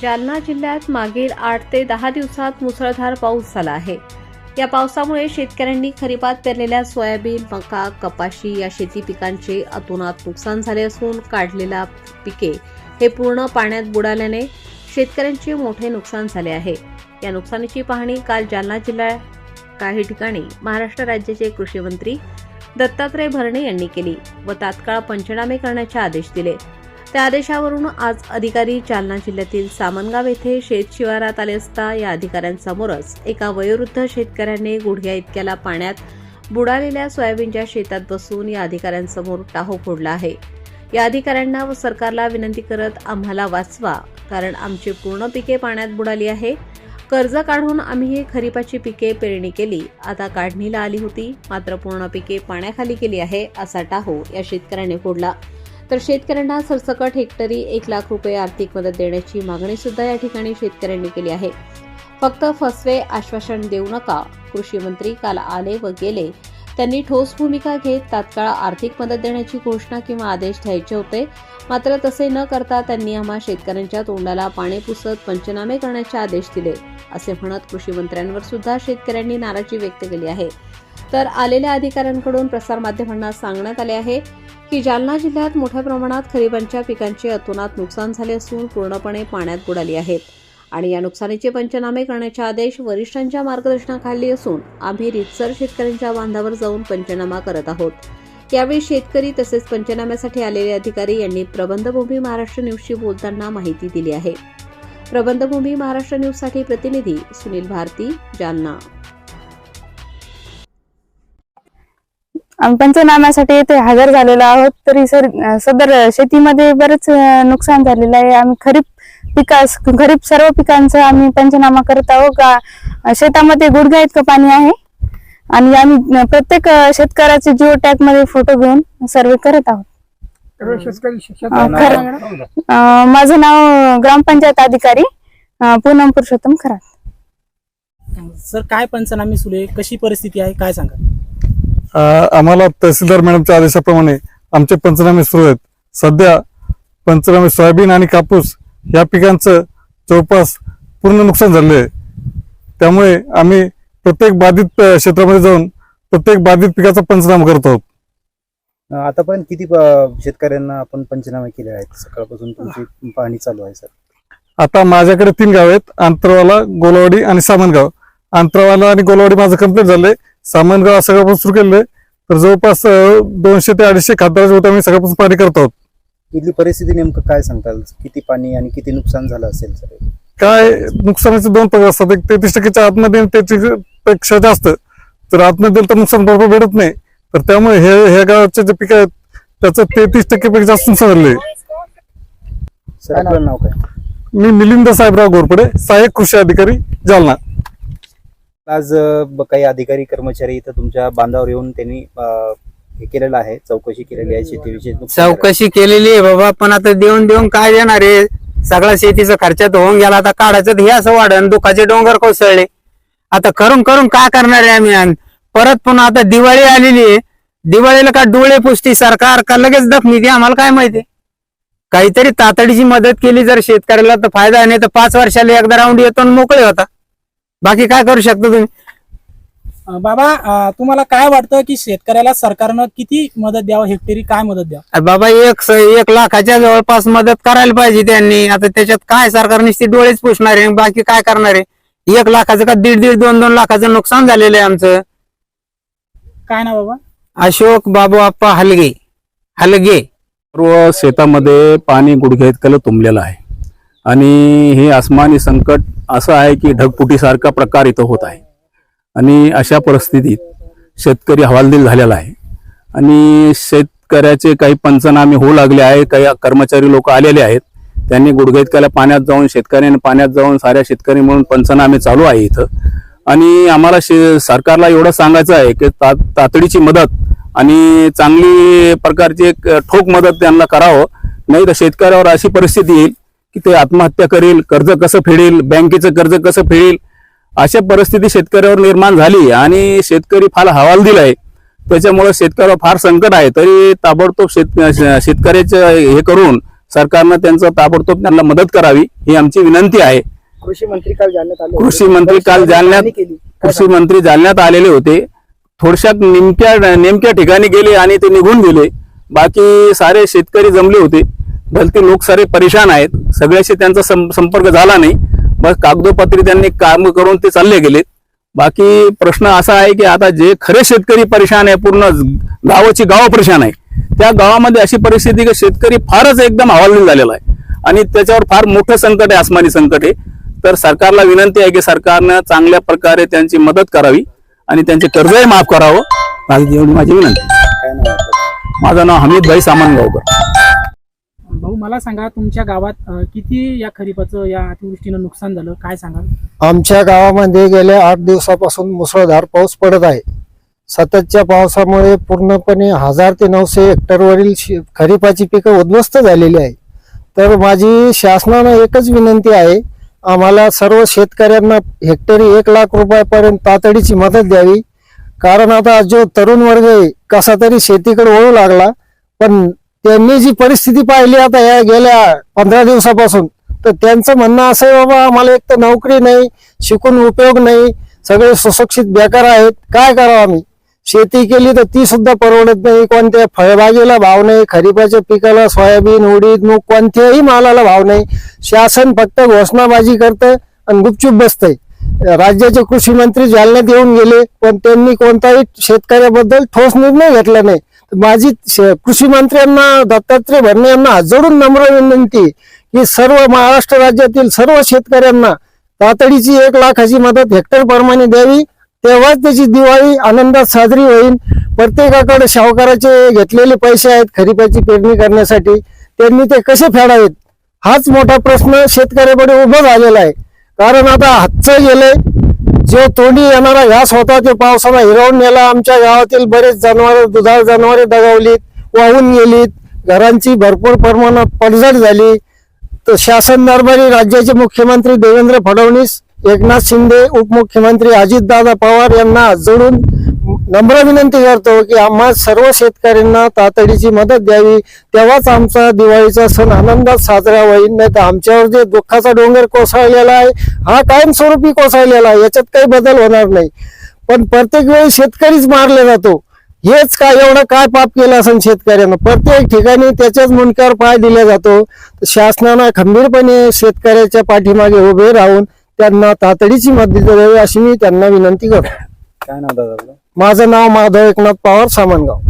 जालना जिल्ह्यात मागील आठ ते दहा दिवसात मुसळधार पाऊस झाला आहे. या पावसामुळे शेतकऱ्यांनी खरीपात पेरलेल्या सोयाबीन मका कपाशी या शेती पिकांचे अतोनात नुकसान झाले असून काढलेला पिके हे पूर्ण पाण्यात बुडाल्याने शेतकऱ्यांचे मोठे नुकसान झाले आहे. या नुकसानीची पाहणी काल जालना जिल्ह्यात काही ठिकाणी महाराष्ट्र राज्याचे कृषी मंत्री दत्तात्रय भरणे यांनी केली व तात्काळ पंचनामे करण्याचे आदेश दिले. त्या आदेशावरून आज अधिकारी जालना जिल्ह्यातील सामनगाव येथे शेत शिवारात आले असता या अधिकाऱ्यांसमोरच एका वयोवृद्ध शेतकऱ्याने गुडघ्या इतक्याला पाण्यात बुडालेल्या सोयाबीनच्या शेतात बसून या अधिकाऱ्यांसमोर टाहो फोडला आहे. या अधिकाऱ्यांना व सरकारला विनंती करत आम्हाला वाचवा कारण आमची पूर्ण पिके पाण्यात बुडाली आहे. कर्ज काढून आम्ही ही खरीपाची पिके पेरणी केली. आता काढणीला आली होती मात्र पूर्ण पिके पाण्याखाली केली आहे असा टाहो या शेतकऱ्याने फोडला. तर शेतकऱ्यांना सरसकट हेक्टरी एक लाख रुपये आर्थिक मदत देण्याची मागणी सुद्धा या ठिकाणी शेतकऱ्यांनी केली आहे. फक्त फसवे आश्वासन देऊ नका कृषी मंत्री काल आले व गेले. त्यांनी ठोस भूमिका घेत तात्काळ आर्थिक मदत देण्याची घोषणा किंवा आदेश द्यायचे होते. मात्र तसे न करता त्यांनी आम्हा शेतकऱ्यांच्या तोंडाला पाणी पुसत पंचनामे करण्याचे आदेश दिले असे म्हणत कृषी मंत्र्यांवर सुद्धा शेतकऱ्यांनी नाराजी व्यक्त केली आहे. तर आलेल्या अधिकाऱ्यांकडून प्रसारमाध्यमांना सांगण्यात आले आहे की जालना जिल्ह्यात मोठ्या प्रमाणात खरीपांच्या पिकांचे अतोनात नुकसान झाले असून पूर्णपणे पाण्यात बुडाली आहेत आणि या नुकसानीचे पंचनामे करण्याचे आदेश वरिष्ठांच्या मार्गदर्शनाखाली असून आम्ही रितसर शेतकऱ्यांच्या बांधावर जाऊन पंचनामा करत आहोत. यावेळी शेतकरी तसेच पंचनाम्यासाठी आलेले अधिकारी यांनी प्रबंधभूमी महाराष्ट्र न्यूजशी बोलताना माहिती दिली आहे. प्रबंधभूमी महाराष्ट्र न्यूजसाठी प्रतिनिधी सुनील भारती जालना. आम्ही पंचनाम्यासाठी इथे हजर झालेलो आहोत. तरी सर सदर शेतीमध्ये बरेच नुकसान झालेलं आहे. आम्ही खरीप पिकास खरीप सर्व पिकांचं आम्ही पंचनामा करत आहोत. का शेतामध्ये गुडघ्या इतकं पाणी आहे. आणि आम्ही प्रत्येक शेतकऱ्याचे जिओ टॅगमध्ये फोटो घेऊन सर्वे करत आहोत. माझं नाव ग्रामपंचायत अधिकारी पूनम पुरुषोत्तम खरात. सर काय पंचनामे सुरू आहे? कशी परिस्थिती आहे? काय सांगा आम्हाला तहसीलदार मॅडमच्या आदेशाप्रमाणे आमचे पंचनामे सुरू आहेत. सध्या पंचनामे सोयाबीन आणि कापूस या पिकांचं जवळपास पूर्ण नुकसान झाले आहे. त्यामुळे आम्ही प्रत्येक बाधित क्षेत्रामध्ये जाऊन प्रत्येक बाधित पिकाचा पंचनामा करत आहोत. आतापर्यंत किती शेतकऱ्यांना आपण पंचनामे केले आहेत? सकाळपासून तुमची पाहणी चालू आहे सर. आता माझ्याकडे तीन गाव आहेत. आंतरवाला गोलावाडी आणि सामनगाव. आंतरवाला आणि गोलावाडी माझं कंप्लीट झालंय. सामनगाव सगळ्यापासून सुरू केलंय. तर जवळपास दोनशे ते अडीचशे खासदाराच्या होते आम्ही सगळ्यापासून पाणी करत आहोत. इथली परिस्थिती नेमकं काय सांगताल? किती पाणी आणि किती नुकसान झालं असेल सर काय नुकसानाचे दोन प्रकार असतात. एक तेहतीस टक्केच्या आतमध्ये तेहतीसपेक्षा जास्त. तर आतमध्ये तर नुकसान भरपूर भेटत नाही. तर त्यामुळे हे हे गावाचे जे पिक आहेत त्याचं तेहतीस टक्केपेक्षा जास्त नुकसान झाले सर आपलं नाव काय? मी मिलिंद साहेबराव घोरपडे सहाय्यक कृषी अधिकारी जालना. आज काही अधिकारी कर्मचारी इथं तुमच्या बांधावर येऊन त्यांनी हे केलेलं आहे चौकशी केलेली आहे शेतीविषयी चौकशी केलेली आहे बाबा पण आता देऊन देऊन काय देणार आहे? सगळा शेतीचा खर्चात होऊन गेला आता काढायचं तर हे असं वाढण दुखाचे डोंगर कोसळले. आता करून करून काय करणार आहे आम्ही परत पुन्हा आता दिवाळी आलेली आहे. दिवाळीला का डोळे पुष्टी सरकार का लगेच दखनी ती आम्हाला काय माहिती? काहीतरी तातडीची मदत केली जर शेतकऱ्याला तर फायदा नाही तर पाच वर्षाला एकदा राऊंड येतो आणि मोकळे होता. बाकी काय करू शकता तुम्ही? अं, बाबा अं, तुम्हाला काय वाटतं की शेतकऱ्याला सरकारनं किती मदत द्यावं हेक्टरी काय मदत द्यावं? अरे बाबा एक स- एक लाखाच्या जवळपास मदत करायला पाहिजे त्यांनी. आता त्याच्यात काय सरकार नुसती डोळेच पुसणार आहे बाकी काय करणार आहे? एक लाखाचं का दीड दीड दोन दोन लाखाचं नुकसान झालेलं आहे आमचं. काय ना बाबा? अशोक बाबू आप्पा हलगे. हलगे. सर्व शेतामध्ये पाणी गुडघ्या इतकं तुंबलेलं आहे. आणि हे आसमानी संकट असं आहे की ढगफुटीसारखा प्रकार इथं होत आहे. आणि अशा परिस्थितीत शेतकरी हवालदिल झालेला आहे. आणि शेतकऱ्याचे काही पंचनामे होऊ लागले आहे काही कर्मचारी लोक आलेले आहेत. त्यांनी गुडघ्या पाण्यात जाऊन शेतकऱ्यांनी पाण्यात जाऊन साऱ्या शेतकरी म्हणून पंचनामे चालू आहे इथं. आणि आम्हाला शे सरकारला एवढं सांगायचं आहे की ता तातडीची मदत आणि चांगली प्रकारची एक ठोक मदत त्यांना करावं. नाही तर शेतकऱ्यावर अशी परिस्थिती येईल की ते आत्महत्या करेल कर्ज कसं फेडेल बँकेचं कर्ज कसं फेडेल अशा परिस्थिती शेतकऱ्यावर निर्माण झाली आणि शेतकरी फार हवालदिल आहे त्याच्यामुळे शेतकऱ्यावर फार संकट आहे. तरी ताबडतोब शेत शेतकऱ्याचं हे करून सरकारनं त्यांचं ताबडतोब त्यांना मदत करावी ही आमची विनंती आहे. कृषी मंत्री काल जालन्यात आले. कृषी मंत्री काल जालन्यात काय कृषी मंत्री जालन्यात आलेले होते. थोडशात नेमक्या नेमक्या ठिकाणी गेले आणि ते निघून गेले. बाकी सारे शेतकरी जमले होते. भलते लोक सारे परेशान आहेत. सगळ्याशी त्यांचा संपर्क झाला नाही. बस कागदोपत्री त्यांनी काम करून ते चालले गेलेत बाकी प्रश्न असा आहे की आता जे खरे शेतकरी परेशान आहे पूर्ण गावाची गाव परेशान आहे त्या गावामध्ये अशी परिस्थिती की शेतकरी फारच एकदम हवालदिल झालेला आहे. आणि त्याच्यावर फार मोठं संकट आहे आसमानी संकट आहे. तर सरकारला विनंती आहे की सरकारनं चांगल्या प्रकारे त्यांची मदत करावी आणि त्यांचे कर्जही माफ करावं. माझी विनंती? माझं नाव हमीद भाई सामनगावकर. मला सांगा तुमच्या गावात किती या खरीपाचं या अतिवृष्टीनं नुकसान झालं? काय सांगाल? आमच्या गावामध्ये गेल्या आठ दिवसापासून मुसळधार पाऊस पडत आहे. सततच्या पावसामुळे पूर्णपणे हजार ते नऊशे हेक्टरवरील शे- खरीपाची पिकं उद्ध्वस्त झालेली आहे. तर माझी शासनानं एकच विनंती आहे आम्हाला सर्व शेतकऱ्यांना हेक्टरी एक लाख रुपयापर्यंत तातडीची मदत द्यावी. कारण आता जो तरुण वर्ग आहे कसा तरी शेतीकडे वळू लागला पण त्यांनी जी परिस्थिती पाहिली आता या गेल्या पंधरा दिवसापासून तर त्यांचं म्हणणं असं आहे बाबा आम्हाला एक तर नोकरी नाही शिकून उपयोग नाही सगळे सुशिक्षित बेकार आहेत काय करावं आम्ही? शेती केली तर ती सुद्धा परवडत नाही कोणत्या फळबागेला भाव नाही खरीपाच्या पिकाला सोयाबीन उडीद मूग कोणत्याही मालाला भाव नाही. शासन फक्त घोषणाबाजी करतं आणि गुपचूप बसतंय. राज्याचे कृषी मंत्री जालन्यात येऊन गेले पण त्यांनी कोणताही शेतकऱ्याबद्दल ठोस निर्णय घेतला नाही. माझी श- कृषी मंत्र्यांना दत्तात्रय भरणे यांना जोडून नम्र विनंती की सर्व महाराष्ट्र राज्यातील सर्व शेतकऱ्यांना तातडीची एक लाखाची मदत हेक्टर प्रमाणे द्यावी. तेव्हाच त्याची दिवाळी आनंदात साजरी होईल. प्रत्येकाकडे सावकाराचे घेतलेले पैसे आहेत खरीपाची पेरणी करण्यासाठी. त्यांनी ते कसे फेडावेत? हाच मोठा प्रश्न शेतकऱ्याकडे उभा झालेला आहे. कारण आता हातचं गेलंय. जो तोंडी येणारा ह्या होता पावसानं पावसाला हिरावून नेला. आमच्या गावातील बरेच जनावर दुधाळ जनावरे दगावलीत वाहून गेलीत. घरांची भरपूर प्रमाणात पडझड झाली. तर शासन दरबारी राज्याचे मुख्यमंत्री देवेंद्र फडणवीस एकनाथ शिंदे उपमुख्यमंत्री अजितदादा पवार यांना जोडून नम्र विनंती करतो की आम्हा सर्व शेतकऱ्यांना तातडीची मदत द्यावी. तेव्हाच आमचा दिवाळीचा सण आनंदात साजरा होईल. नाही तर आमच्यावर जे दुःखाचा डोंगर कोसळलेला आहे हा कायमस्वरूपी कोसळलेला आहे. याच्यात काही बदल होणार नाही. पण प्रत्येक वेळी शेतकरीच मारला जातो. हेच काय एवढं काय पाप केलं असेल शेतकऱ्यांना? प्रत्येक ठिकाणी त्याच्याच मुंडक्यावर पाय दिला जातो. शासनानं खंबीरपणे शेतकऱ्याच्या पाठीमागे उभे राहून त्यांना तातडीची मदत द्यावी अशी मी त्यांना विनंती करतो. काय नाव दादा आपलं माझं नाव माधव एकनाथ पवार सामनगाव.